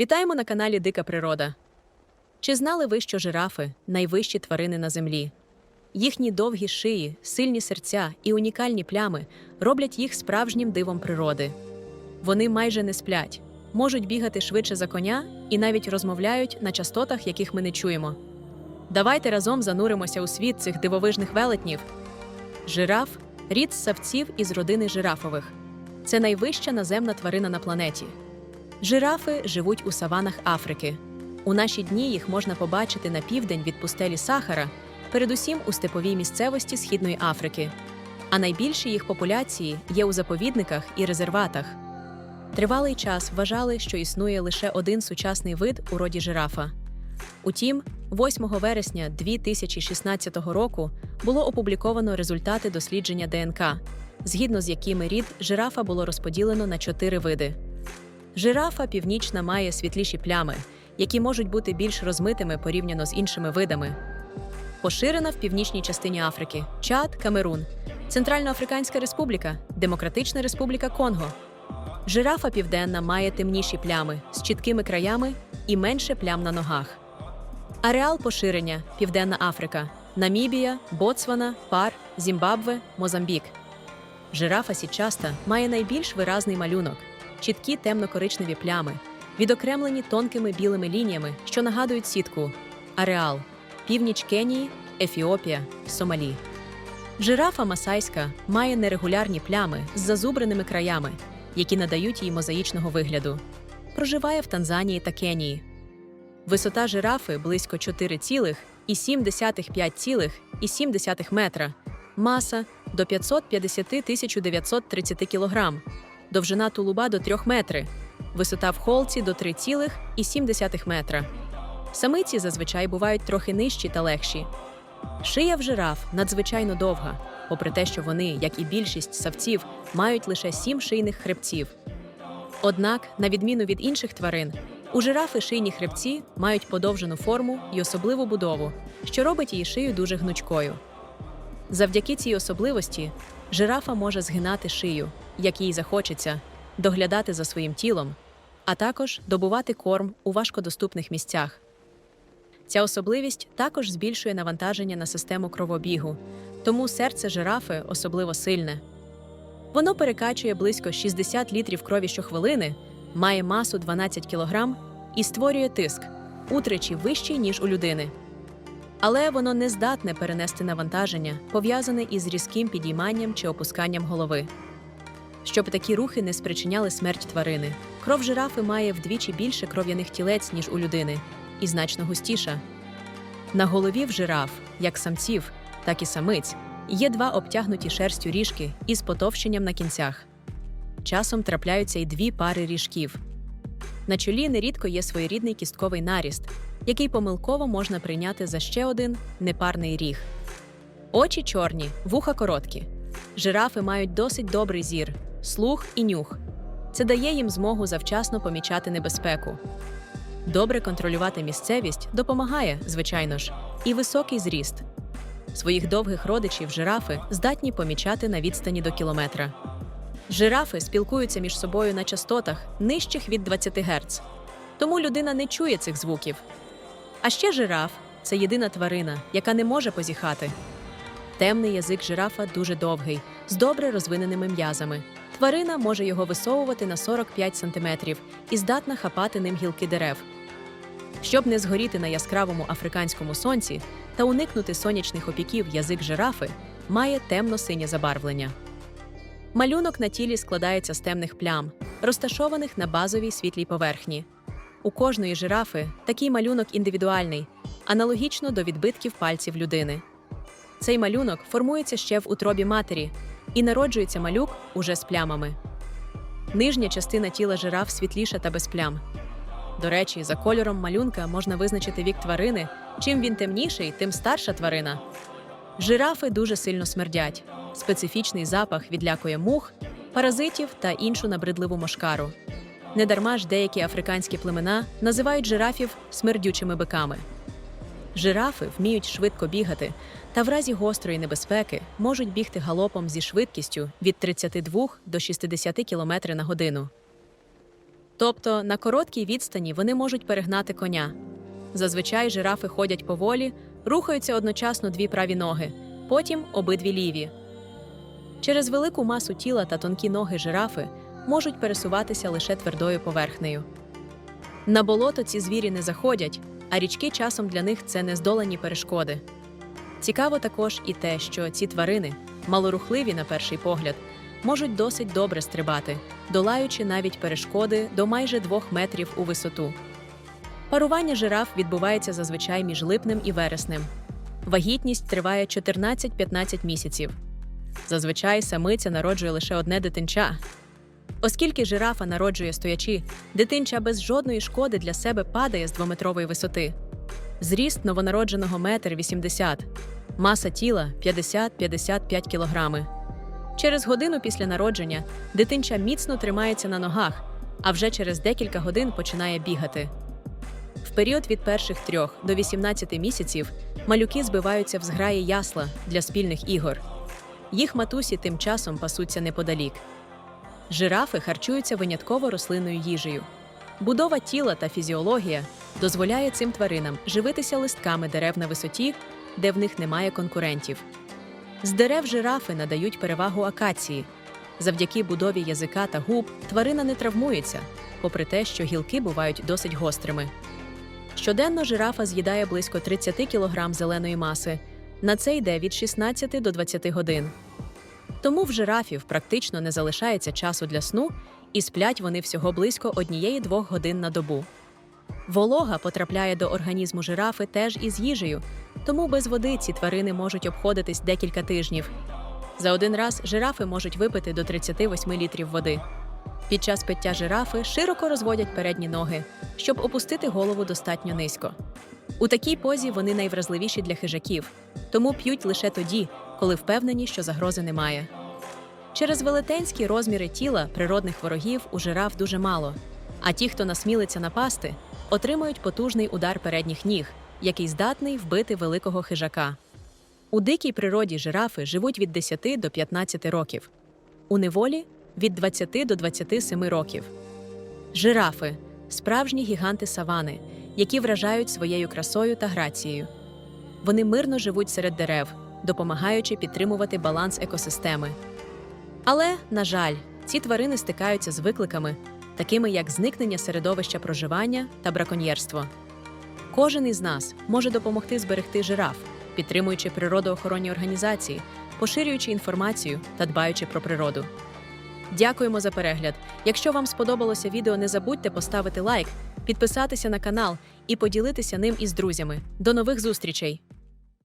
Вітаємо на каналі Дика Природа. Чи знали ви, що жирафи найвищі тварини на землі? Їхні довгі шиї, сильні серця і унікальні плями роблять їх справжнім дивом природи. Вони майже не сплять, можуть бігати швидше за коня і навіть розмовляють на частотах, яких ми не чуємо. Давайте разом зануримося у світ цих дивовижних велетнів. Жираф рід савців із родини жирафових. Це найвища наземна тварина на планеті. Жирафи живуть у саванах Африки. У наші дні їх можна побачити на південь від пустелі Сахара, передусім у степовій місцевості Східної Африки. А найбільші їх популяції є у заповідниках і резерватах. Тривалий час вважали, що існує лише один сучасний вид у роді жирафа. Утім, 8 вересня 2016 року було опубліковано результати дослідження ДНК, згідно з якими рід жирафа було розподілено на чотири види. Жирафа північна має світліші плями, які можуть бути більш розмитими порівняно з іншими видами. Поширена в північній частині Африки Чад, Камерун, Центральноафриканська Республіка, Демократична Республіка Конго. Жирафа південна має темніші плями з чіткими краями і менше плям на ногах. Ареал поширення Південна Африка, Намібія, Ботсвана, Пар, Зімбабве, Мозамбік. Жирафа січаста має найбільш виразний малюнок, чіткі темно-коричневі плями, відокремлені тонкими білими лініями, що нагадують сітку. Ареал північ Кенії, Ефіопія, Сомалі. Жирафа масайська має нерегулярні плями з зазубреними краями, які надають їй мозаїчного вигляду. Проживає в Танзанії та Кенії. Висота жирафи близько 4,7-5,7 метра, маса до 550 930 кг, довжина тулуба до 3 метри, висота в холці до 3,7 метра. Самиці зазвичай бувають трохи нижчі та легші. Шия в жираф надзвичайно довга, попри те, що вони, як і більшість савців, мають лише сім шийних хребців. Однак, на відміну від інших тварин, у жирафи шийні хребці мають подовжену форму і особливу будову, що робить її шию дуже гнучкою. Завдяки цій особливості жирафа може згинати шию, як їй захочеться, доглядати за своїм тілом, а також добувати корм у важкодоступних місцях. Ця особливість також збільшує навантаження на систему кровобігу, тому серце жирафи особливо сильне. Воно перекачує близько 60 літрів крові щохвилини, має масу 12 кг і створює тиск утричі вищий, ніж у людини. Але воно не здатне перенести навантаження, пов'язане із різким підійманням чи опусканням голови. Щоб такі рухи не спричиняли смерть тварини, кров жирафи має вдвічі більше кров'яних тілець, ніж у людини, і значно густіша. На голові в жираф, як самців, так і самиць, є два обтягнуті шерстю ріжки із потовщенням на кінцях. Часом трапляються й дві пари ріжків. На чолі нерідко є своєрідний кістковий наріст, який помилково можна прийняти за ще один непарний ріг. Очі чорні, вуха короткі. Жирафи мають досить добрий зір, слух і нюх. Це дає їм змогу завчасно помічати небезпеку. Добре контролювати місцевість допомагає, звичайно ж, і високий зріст. Своїх довгих родичів жирафи здатні помічати на відстані до кілометра. Жирафи спілкуються між собою на частотах нижчих від 20 Гц, тому людина не чує цих звуків. А ще жираф це єдина тварина, яка не може позіхати. Темний язик жирафа дуже довгий, з добре розвиненими м'язами. Тварина може його висовувати на 45 см і здатна хапати ним гілки дерев. Щоб не згоріти на яскравому африканському сонці та уникнути сонячних опіків, язик жирафи має темно-синє забарвлення. Малюнок на тілі складається з темних плям, розташованих на базовій світлій поверхні. У кожної жирафи такий малюнок індивідуальний, аналогічно до відбитків пальців людини. Цей малюнок формується ще в утробі матері, і народжується малюк уже з плямами. Нижня частина тіла жираф світліша та без плям. До речі, за кольором малюнка можна визначити вік тварини. Чим він темніший, тим старша тварина. Жирафи дуже сильно смердять. Специфічний запах відлякує мух, паразитів та іншу набридливу мошкару. Недарма ж деякі африканські племена називають жирафів смердючими биками. Жирафи вміють швидко бігати та в разі гострої небезпеки можуть бігти галопом зі швидкістю від 32 до 60 км на годину. Тобто на короткій відстані вони можуть перегнати коня. Зазвичай жирафи ходять поволі, рухаються одночасно дві праві ноги, потім обидві ліві. Через велику масу тіла та тонкі ноги жирафи можуть пересуватися лише твердою поверхнею. На болото ці звірі не заходять, а річки часом для них це нездолані перешкоди. Цікаво також і те, що ці тварини, малорухливі на перший погляд, можуть досить добре стрибати, долаючи навіть перешкоди до майже двох метрів у висоту. Парування жираф відбувається зазвичай між липнем і вереснем. Вагітність триває 14-15 місяців. Зазвичай самиця народжує лише одне дитинча. Оскільки жирафа народжує стоячи, дитинча без жодної шкоди для себе падає з двометрової висоти. Зріст новонародженого метр 80, маса тіла 50-55 кілограми. Через годину після народження дитинча міцно тримається на ногах, а вже через декілька годин починає бігати. В період від перших трьох до 18 місяців малюки збиваються в зграї ясла для спільних ігор. Їх матусі тим часом пасуться неподалік. Жирафи харчуються винятково рослинною їжею. Будова тіла та фізіологія дозволяє цим тваринам живитися листками дерев на висоті, де в них немає конкурентів. З дерев жирафи надають перевагу акації. Завдяки будові язика та губ тварина не травмується, попри те, що гілки бувають досить гострими. Щоденно жирафа з'їдає близько 30 кг зеленої маси. На це йде від 16 до 20 годин. Тому в жирафів практично не залишається часу для сну, і сплять вони всього близько однієї-двох годин на добу. Волога потрапляє до організму жирафи теж із їжею, тому без води ці тварини можуть обходитись декілька тижнів. За один раз жирафи можуть випити до 38 літрів води. Під час пиття жирафи широко розводять передні ноги, щоб опустити голову достатньо низько. У такій позі вони найвразливіші для хижаків, тому п'ють лише тоді, коли впевнені, що загрози немає. Через велетенські розміри тіла природних ворогів у жираф дуже мало, а ті, хто насмілиться напасти, отримують потужний удар передніх ніг, який здатний вбити великого хижака. У дикій природі жирафи живуть від 10 до 15 років, у неволі від 20 до 27 років. Жирафи справжні гіганти савани, які вражають своєю красою та грацією. Вони мирно живуть серед дерев, допомагаючи підтримувати баланс екосистеми. Але, на жаль, ці тварини стикаються з викликами, такими як зникнення середовища проживання та браконьєрство. Кожен із нас може допомогти зберегти жираф, підтримуючи природоохоронні організації, поширюючи інформацію та дбаючи про природу. Дякуємо за перегляд. Якщо вам сподобалося відео, не забудьте поставити лайк, підписатися на канал і поділитися ним із друзями. До нових зустрічей!